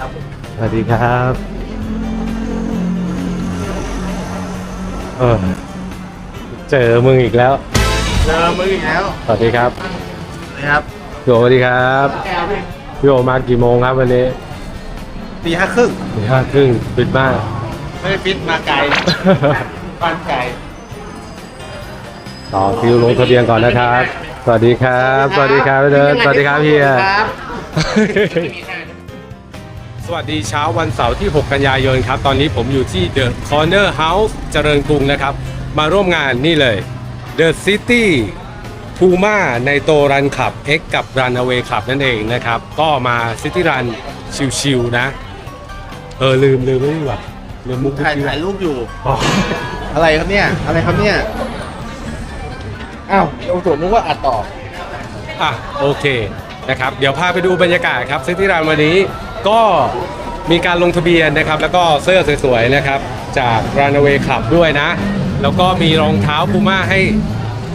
ครับผมสวัสดีครับเออเจอมึงอีกแล้ว เจอมืออีกแล้วสวัสดีครับนะครับโยสวัสดีครับพี่โยมากี่โมงครับวันนี้ตีห้าครึ่งตีห้าครึ่งปิดบ้าน ไม่ได้ฟิตมาไกล บ้านไกลต่อคิวลงทะเบียนก่อนนะครับ สวัสดีครับ สวัสดีครับเดินสวัสดีครับเฮียครับส วัสดีเช้าวันเสาร์ที่ 6 กันยายนครับ ตอนนี้ผมอยู่ที่ The Corner House เจริญกรุงนะครับ มาร่วมงานนี่เลย The City Puma ในโตรันขับ X กับ Runaway ขับนั่นเองนะครับ ก็มา City Run ชิวๆนะ เออ ลืมลืมไม่ดีกว่าลืมมุกถ่ายเมื่อกี้ถ่ายรูปอยู่อ๋ออะไรครับเนี่ย อะไรครับเนี่ย อ้าวโอ้โหนึกว่าอัดต่อ อะ โอเคนะครับ เดี๋ยวพาไปดูบรรยากาศครับ City Run วันนี้ ก็มีการลงทะเบียนนะครับ แล้วก็เสื้อสวยๆนะครับ จาก Runaway Club ด้วยนะ แล้วก็มีรองเท้า Puma ให้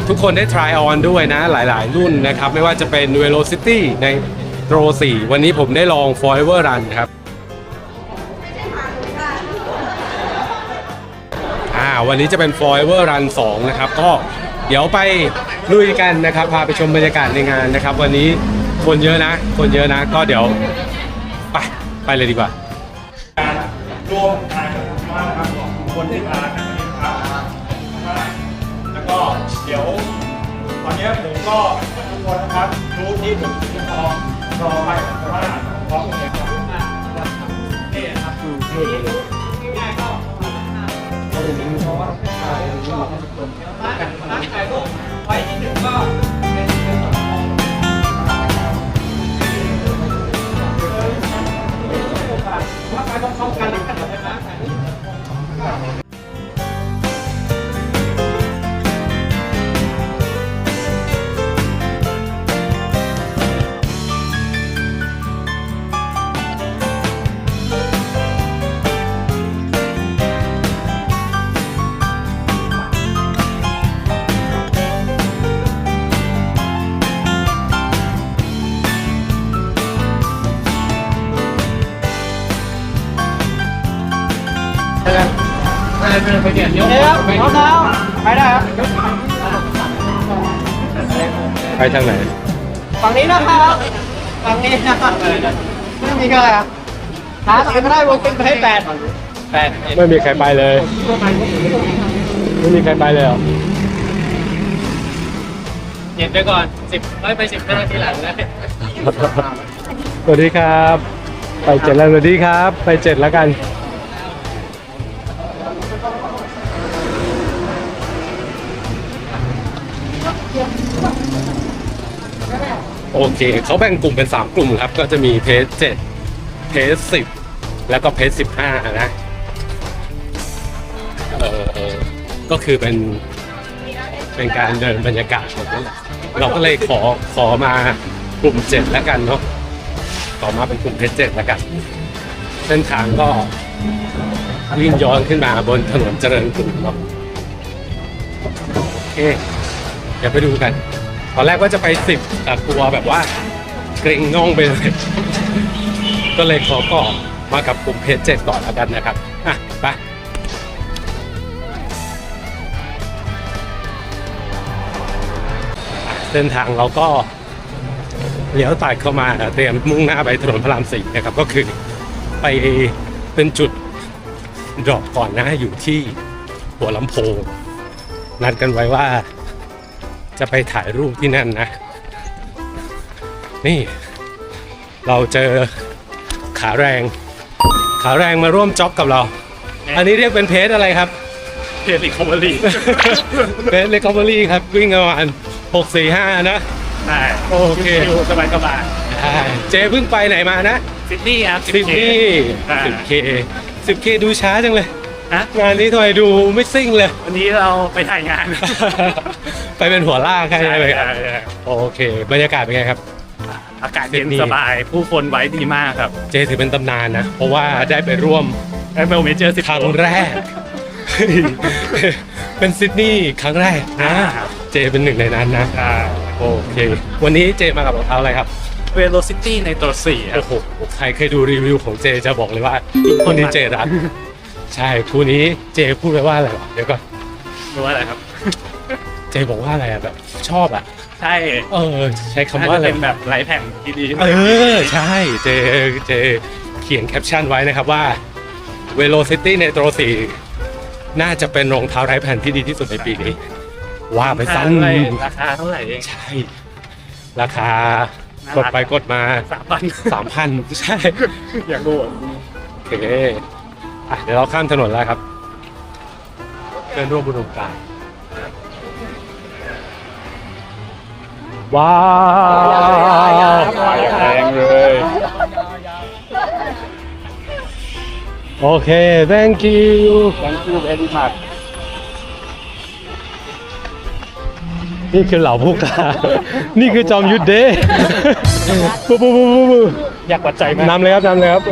ทุกคนได้ try on ด้วยนะ หลายๆ รุ่นนะครับ ไม่ว่าจะเป็น Velocity ใน Pro 4วันนี้ผมได้ลอง Forever Run ครับอ่าวันนี้จะเป็น Forever Run 2 นะครับ ก็เดี๋ยวไปลุยกันนะครับ พาไปชมบรรยากาศในงานนะครับ วันนี้คนเยอะนะ คนเยอะนะ ก็เดี๋ยว ไปเลยดีกว่า การ่วมทานกับคุณมากนะครับของคนที่มานะครับแล้วก็เดี๋ยวตอนนี้ผมก็ทุกคนนะครับรู้ที่ผมจะรอรอไปแต่ว่าพร้อมกันครับนี่ครับไปเปลี่ยนเดี๋ ครับพร้อมแล้วไปได้ครับไปทางไหน ฝั่งนี้นะครับฝั่งนี้นะครับไม่มีก็อะไรครับหาต่อก็ได้วงเป็นไปให้แปดแปดไม่มีใครไปเลย ไม่มีใครไปเลยเหรอเย็นไปก่อนสิบไม่ไปสิบห้าทีหลังนะสวัสดีครับ ไปเจ็ดแล้วสวัสดีครับ ไปเจ็ดแล้วกัน โอเค เขาแบ่งกลุ่มเป็น 3 กลุ่มครับ ก็จะมีเพจ7เพจ10แล้วก็เพจ15นะเออเออก็คือเป็นเป็นการเดินบรรยากาศของเราเราก็เลยขอขอมากลุ่ม7แล้วกันเนาะต่อมาเป็นกลุ่มเพชรเจ็ดแล้วกัน เส้นทางก็ วิ่งย้อนขึ้นมาบนถนนเจริญกรุงเนาะโอเค เดี๋ยวไปดูกัน ตอนแรกว่าจะไปสิบแต่กลัวแบบว่า เกรงง่องไปเลย ก็เลยขอก่อมากับกลุ่มเพจเจ็ดก่อนแล้วกันนะครับ อะ ไปเส้นทางเราก็เลี้ยวตัดเข้ามาเตรียมมุ่งหน้าไปถนนพระรามสี่นะครับ ก็คือไปเป็นจุด ดรอปก่อนนะอยู่ที่หัวลำโพงนัดกันไว้ว่าจะไปถ่ายรูปที่นั่นนะ นี่ เราเจอขาแรง ขาแรงมาร่วมจ็อกกับเรา อันนี้เรียกเป็นเพจอะไรครับ เพจอีกคอมเมอรี่เพจเลคอมเบอรี่ครับ วิ่งประมาณหกสี่ห้านะใช่โอเคสบายสบายอ่าเจเพิ่งไปไหนมานะซิดนีย์ครับสิบนี่อ่าสิบเคสิบเค ดูช้าจังเลยฮะงานนี้ทำไมดูไม่ซิ่งเลย วันนี้เราไปถ่ายงาน ไปเป็นหัวล่ากใช่ไหมครับใช่ใช่โอเค บรรยากาศเป็นไงครับ อากาศเย็นซิดนีย์สบาย ผู้คนไว้ดีมากครับ เจถือเป็นตำนานนะ เพราะว่าได้ไปร่วมไอเบลเมเจอร์สิบครั้งแรก เป็นซิดนีย์ครั้งแรกนะ เจเป็นหนึ่งในนั้นนะอ่าโอเค วันนี้เจมากับรองเท้าอะไรครับ velocity ในตัวสี่อะโอ้โห ใครเคยดูรีวิวของเจจะบอกเลยว่าคนนี้เจรักใช่คู่นี้เจพูดไปว่าอะไรวะเดี๋ยวก่อนรู้ว่าอะไรครับ เจบอกว่าอะไรอะแบบ ชอบอะใช่เออ ใช้คำน่าว่าจะอะไรเป็นแบบไร้แผ่นที่ดีที่สุเอดอใช่เจเจเขียนแคปชั่นไว้นะครับว่า velocity ในตัวสี่น่าจะเป็นรองเท้าไร้แผ่นที่ดีที่สุดในปีนี้ ว่าไปสั้นด้วยราคาเท่าไหร่เอง ใช่ ราคา น่ารักกดไปกดมาสามพันสามพันใช่อยากดูอะโอเคอะเดี๋ยวเราข้ามถนนแล้วครับเดินร่วมบุญการว้าวมาอย่างแรงเลย โอเค thank you thank you very much นี่คือเหล่าผู้กล้า นี่คือจอมยุทธเด้ปุ๊บปุ๊บปุ๊บปุ๊บปุ๊บอยากวัดใจไหมนำเลยครับนำเลยครับ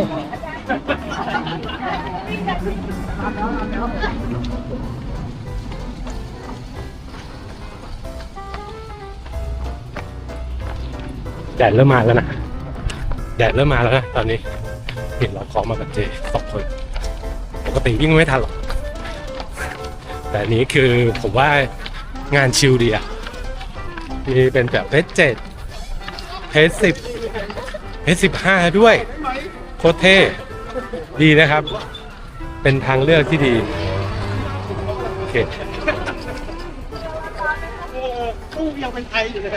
แดดเริ่มมาแล้วนะ แดดเริ่มมาแล้วนะตอนนี้ เห็นเราขอมากับเจสองคน ปกติวิ่งไม่ทันหรอก แต่อันนี้คือผมว่างานชิลดีอะ มีเป็นแบบเพจเจ็ดเพจสิบเพจสิบห้าด้วย โคตรเท่ ดีนะครับ เป็นทางเลือกที่ดี โอเคตู้ยังเป็นไทยอยู่เลย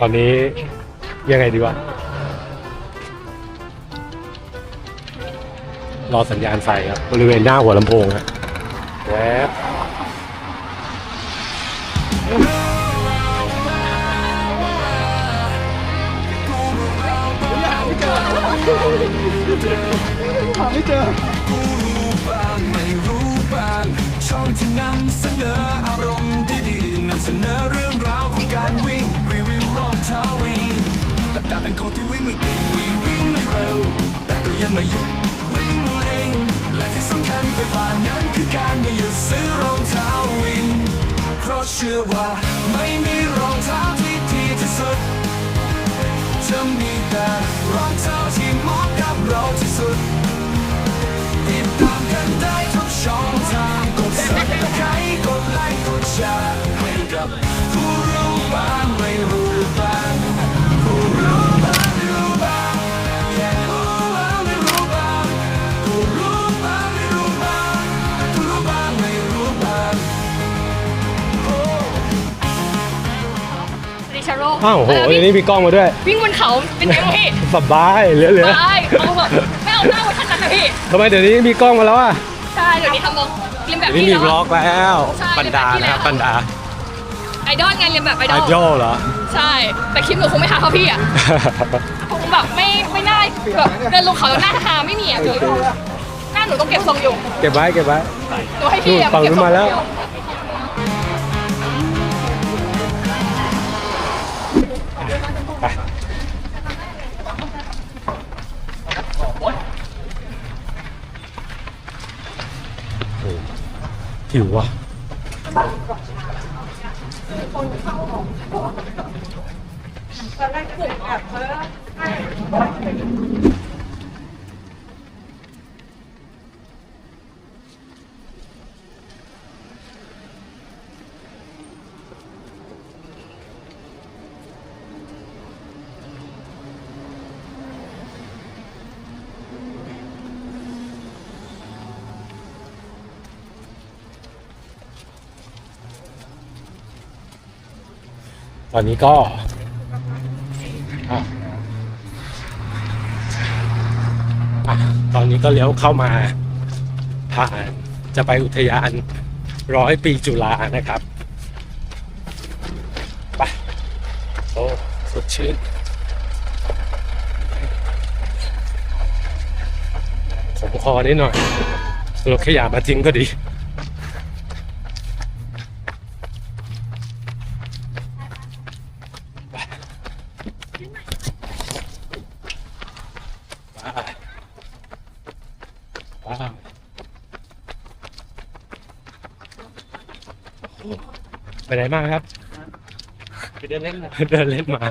ตอนนี้ยังไงดีวะ รอสัญญาณไฟครับ บริเวณหน้าหัวลำโพงครับแวบ หาไม่เจอผู้รู้บ้างไม่รู้บ้างช่องที่นำเสนออารมณ์ดีๆนำเสนอเรื่องราวของการวิ่งรีวิวรองเท้าวิ่งแต่ดาเป็นคนที่วิ่งไม่เก่งวิ่งไม่เร็วแต่ก็ยังไม่หยุดวิ่งเร่งและที่สำคัญไปกว่านั้นคือการไม่หยุดซื้อรองเท้าวิ่งเพราะเชื่อว่าไม่มีรองเท้าที่ดีที่สุดจะมีแต่รองเท้าที่เหมาะ เราที่สุดติดตามกันได้ทุกช่องทางกด subscribe กดไลค์กดแชร์ให้กับผู้รู้บ้าง เดี๋ยวนี้มีกล้องมาด้วย วิ่งบนเขาเป็นไงบ้างพี่สบายเหลือเหลือไปเอาแบบไม่เอาหน้าไว้ขนาดนั้นนะพี่ทำไมเดี๋ยวนี้มีกล้องมาแล้วอะใช่เดี๋ยวนี้ทำบล็อกเรียนแบบเดี๋ยวนี้พี่มีแล้วบล็อกแล้วใช่ ปันดานะครับปันดาไอดอลไงเรียนแบบไอไอดอลดอลเหรอ ใช่ แต่คลิปหนูคงไม่หาเท่าพี่อะคงแบบไม่ไม่น่าแบบเดินลงเขาแล้วหน้าหาไม่มีอะพี่หน้าหนูต้องเก็บทรงอยู่เก็บไว้เก็บไว้ หนูให้พี่อะนู่นฝั่งเก็บนู้ทนรงมาแล้วไป หิวว่ะตอนแรกก็อะอะ ตอนนี้ก็ตอนนี้ก็เลี้ยวเข้ามาผ่านจะไปอุทยานร้อยปีจุฬานะครับไปโอ้สดชื่นผมคอนิดหน่อยรถขยะมาจริงก็ดี ว้าวว้าวโอ้โห ไปไหนมาครับเดินเล่นเดินเล่นมา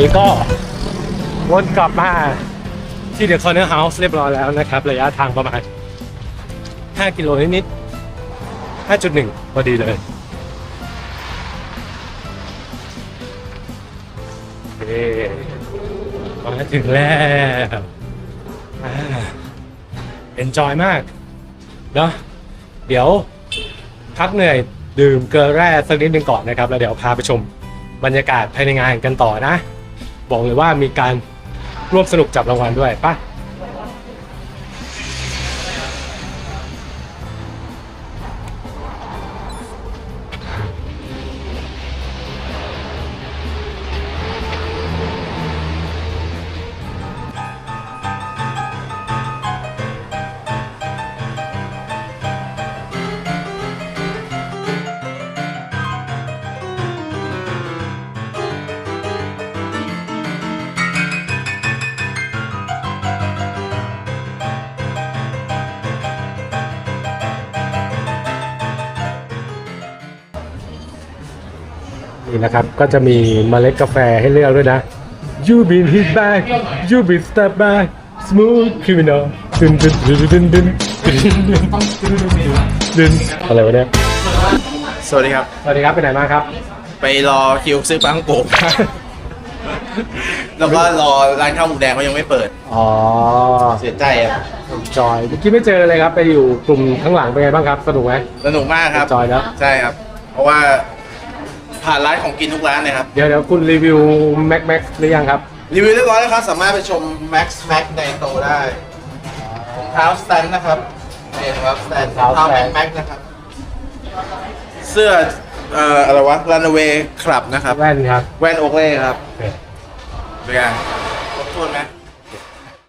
นี้ก็วนกลับมาที่เดอะคอนเนอร์เฮาส์เรียบร้อยแล้วนะครับ ระยะทางประมาณ 5 กิโลนิดๆ5.1 พอดีเลยเมาถึงแล้วเอ็นจอยมากเนาะเดี๋ยวพักเหนื่อยดื่มเกลือแร่สักนิดนึงก่อนนะครับ แล้วเดี๋ยวพาไปชมบรรยากาศภายในงานกันต่อนะ บอกเลยว่ามีการร่วมสนุกจับรางวัลด้วยป่ะ นี่นะครับ ก็จะมีเมล็ดกาแฟให้เลือกด้วยนะ You been hit back You been step back Smooth criminal ดึนดึนดึนดึนดึนดึนดึนดึนดึนอะไรวะเนี่ยสวัสดีครับ สวัสดีครับ ไปไหนมาครับ ไปรอคิวซื้อปลาท่องโกะแล้วก็รอร้านข้าวหมูแดงเขายังไม่เปิด อ๋อ เสียใจอะจอยเมื่อกี้ไม่เจอเลยครับ ไปอยู่กลุ่มข้างหลังเป็นไงบ้างครับ สนุกไหมสนุกมากครับ จอยแล้วใช่ครับ เพราะว่า ผ่านร้านของกินทุกร้านเลยครับ เดี๋ยวเดี๋ยวคุณรีวิวแม็กแม็กหรือยังครับรีวิวเรียบร้อยแล้วครับ สามารถไปชม Max Max ในโตะได้รองเท้าสแตนนะครับนี่ครับสแตนรองเท้าเท้า stand Max Max นะครับ เสื้อเอ่ออะไรวะ Runaway Club นะครับ แว่นครับแว่นโอเล่ครับโอเคเป็นไงครบถ้วนไหม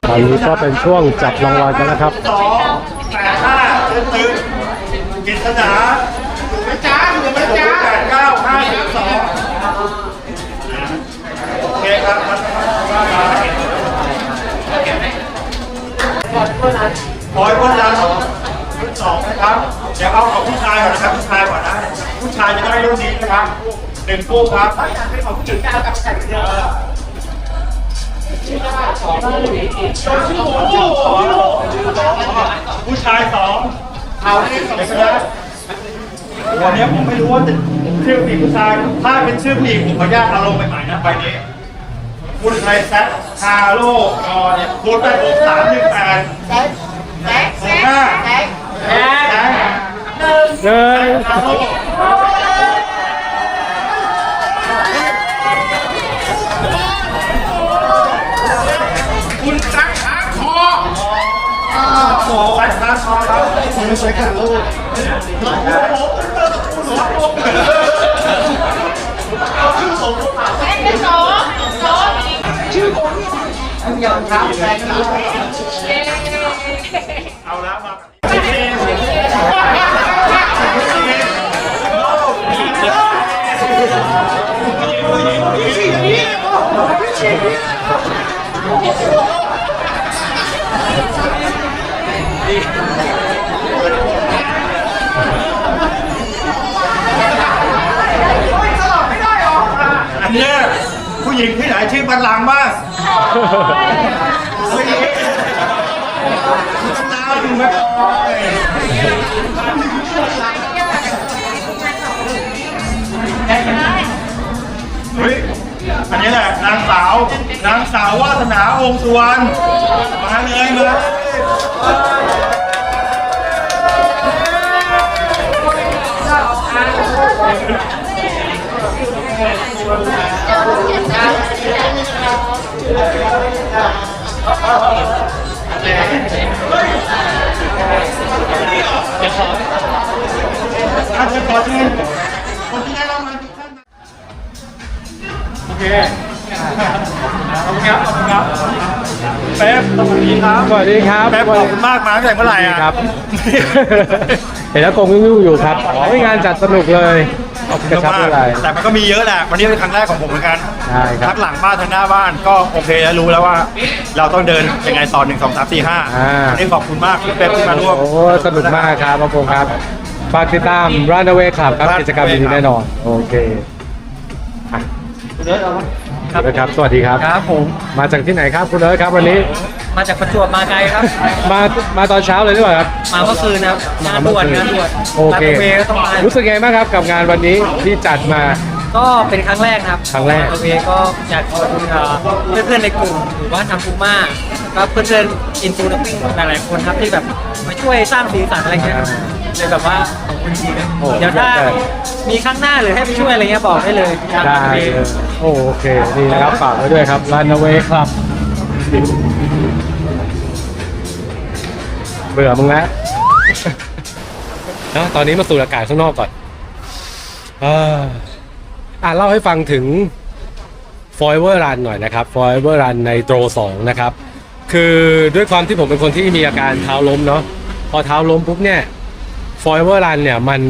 ตอนนี้ก็เป็นช่วงจับรางวัลกันนะครับ สองแปดห้าตึ้งกิษณา ไม่จ้าไม่จ้าแปดเก้าห้าสิบสองโอเคครับขอให้พ้นดันรุ่นสองนะครับ เดี๋ยวเอาของผู้ชายก่อนนะครับผู้ชายก่อนนะ ผู้ชายจะได้รุ่นนี้นะครับหนึ่งคู่ครับจุดเก้ากับแสงเดียวผู้ชายสองเอาที่สองนะ วันนี้ผมไม่รู้ว่าจะชื่อผู้หญิงผู้ชาย ถ้าเป็นชื่อผู้หญิงผมขออนุญาตเอาลงไปใหม่นะใบนี้ คุณไทยแซดฮาโลกอเนี่ยคูณไปหกสามหนึ่งแปดแซดแซดแซดแซดแซดเดินขอไปครับขอครับคุณไม่ใช่ em cái số số thì chưa bốn em nhầm tháo này เอาแล้วมา ญิงที่ไหนชื่อบัลลังก์บ้างผู้หญิงตาอยู่ไหมเฮ้ยนางสาววาสนาองค์สุวรรณมาเลยมาเลย อาจารย์ขอเชิญคนที่ได้รางวัลทุกท่านโอเคขอบคุณครับขอบคุณครับเป๊ปสวัสดีครับสวัสดีครับเป๊ปขอบคุณมากมาตั้งแต่เมื่อไหร่อะครับ เห็นแล้วคงวิวๆอยู่ครับไม่งานจัดสนุกเลย ขอบคุณกระชับมากเท่าไหร่แต่มันก็มีเยอะแหละ วันนี้เป็นครั้งแรกของผมเหมือนกันใช่ครับทักหลังบ้านทางหน้าบ้านก็โอเคแล้วรู้แล้วว่า เราต้องเดินยังไงสอนหนึ่งสองสามสี่ห้าอ่า วันนี้ขอบคุณมากพี่เป๊ปที่มาร่วม โอ้สนุกมากครับพระพงศ์ครับ ฝากติดตาม Runaway Club ครับกิจกรรมดีๆแน่นอน โอเคอะ คุณเอิร์ธครับ สวัสดีครับ ครับผม มาจากที่ไหนครับคุณเอิร์ธครับวันนี้ มาจากประจวบมาไกลครับ มา มาตอนเช้าเลยหรือเปล่าครับ มาเมื่อคืนนะครับงานด่วนงานด่วนโอเครัดเวย์ก็ต้องมารู้สึกไงบ้างครับกับงานวันนี้ที่จัดมา ก็เป็นครั้งแรกนะครับครั้งแรกรัดเวย์ก็อยากขอบคุณเอ่อเพื่อนๆในกลุ่มหรือว่าทำปูม่าก็เพื่อนๆอินฟูนักวิ่งหลายๆคนครับที่แบบมาช่วยสร้างสีสันอะไรเงี้ย เลยแบบว่าขอบคุณจริงๆโอ้เดี๋ยวถ้ามีครั้งหน้าหรือให้ไปช่วยอะไรเงี้ยบอกได้เลยทางได้รัดเวย์เลยโอเคนี่นะครับฝากไว้ด้วยครับ Runaway Club เบื่อมึงแล้วนะตอนนี้มาสูดอากาศข้างนอกก่อนเอ่ออะเล่าให้ฟังถึง Forever Run หน่อยนะครับ Forever Run ในโตร2นะครับ คือด้วยความที่ผมเป็นคนที่มีอาการเท้าล้มเนาะพอเท้าล้มปุ๊บเนี่ย Forever Run เนี่ยมัน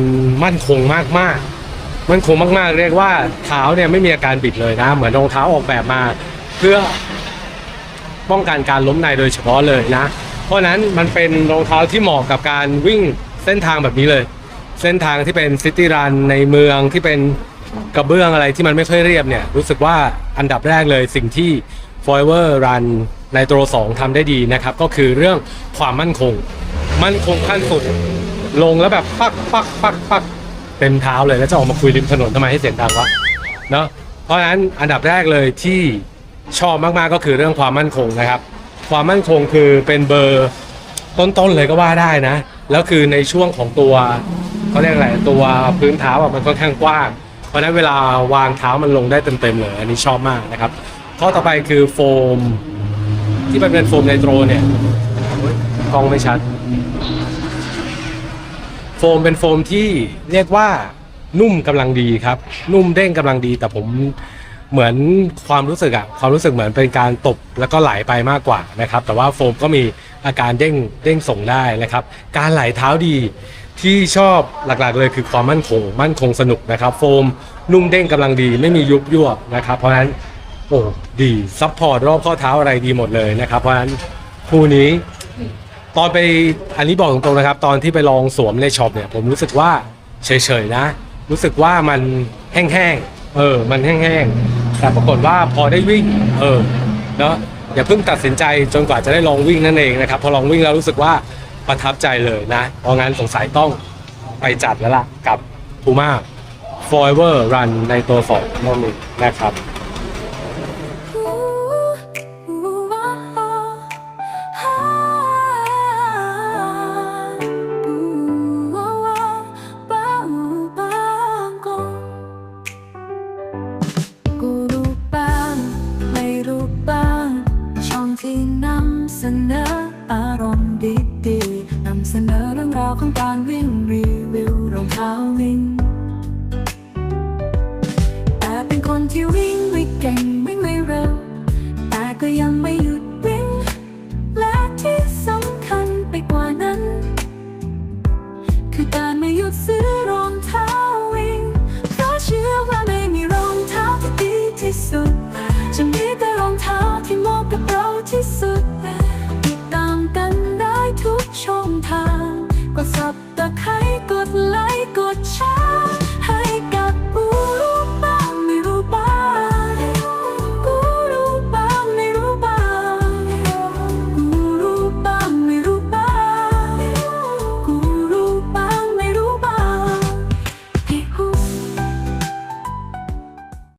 มั่นคงมากๆมั่นคงมากๆ เรียกว่าเท้าเนี่ยไม่มีอาการบิดเลยนะ เหมือนรองเท้าออกแบบมา เพื่อป้องกันการล้มในโดยเฉพาะเลยนะ เพราะนั้นมันเป็นรองเท้าที่เหมาะกับการวิ่งเส้นทางแบบนี้เลย เส้นทางที่เป็นซิตี้รันในเมืองที่เป็นกระเบื้องอะไรที่มันไม่ค่อยเรียบเนี่ยรู้สึกว่าอันดับแรกเลยสิ่งที่ Forever Run ในโตร2ทำได้ดีนะครับ ก็คือเรื่องความมั่นคง มั่นคงขั้นสุด ลงแล้วแบบปักปักปักปักเต็มเท้าเลยแล้วจะออกมาคุยริมถนนทำไมให้เสียงดังวะเนาะเพราะฉะนั้นอันดับแรกเลยที่ชอบมากๆก็คือเรื่องความมั่นคงนะครับ ความมั่นคงคือเป็นเบอร์ต้นๆเลยก็ว่าได้นะ แล้วคือในช่วงของตัวเขาเรียกอะไรตัวพื้นเท้าอะมันค่อนข้างกว้าง เพราะฉะนั้นเวลาวางเท้ามันลงได้เต็มๆเลยอันนี้ชอบมากนะครับข้อต่อไปคือโฟม ที่มันเป็นโฟมไนโตรเนี่ยโอ๊ยกล้องไม่ชัด โฟมเป็นโฟมที่เรียกว่านุ่มกำลังดีครับ นุ่มเด้งกำลังดี แต่ผมเหมือนความรู้สึกอะความรู้สึกเหมือนเป็นการตบแล้วก็ไหลไปมากกว่านะครับ แต่ว่าโฟมก็มีอาการเด้งเด้งส่งได้นะครับ การไหลเท้าดีที่ชอบหลักๆเลยคือความมั่นคง มั่นคงสนุกนะครับ โฟมนุ่มเด้งกำลังดี ไม่มียุบยั่วนะครับ เพราะฉะนั้นโอ้ดีซัพพอร์ตรอบข้อเท้าอะไรดีหมดเลยนะครับ เพราะฉะนั้นคู่นี้ ตอนไปอันนี้บอกตรงๆนะครับ ตอนที่ไปลองสวมในช็อปเนี่ย ผมรู้สึกว่าเฉยๆนะ รู้สึกว่ามันแห้งๆเออ มันแห้งๆแต่ปรากฏว่าพอได้วิ่ง เออเนาะอย่าเพิ่งตัดสินใจจนกว่าจะได้ลองวิ่งนั่นเองนะครับ พอลองวิ่งแล้วรู้สึกว่าประทับใจเลยนะเพราะงั้นสงสัยต้องไปจัดแล้วล่ะกับ Puma Forever Run ในตัวสองนั่นเองนะครับ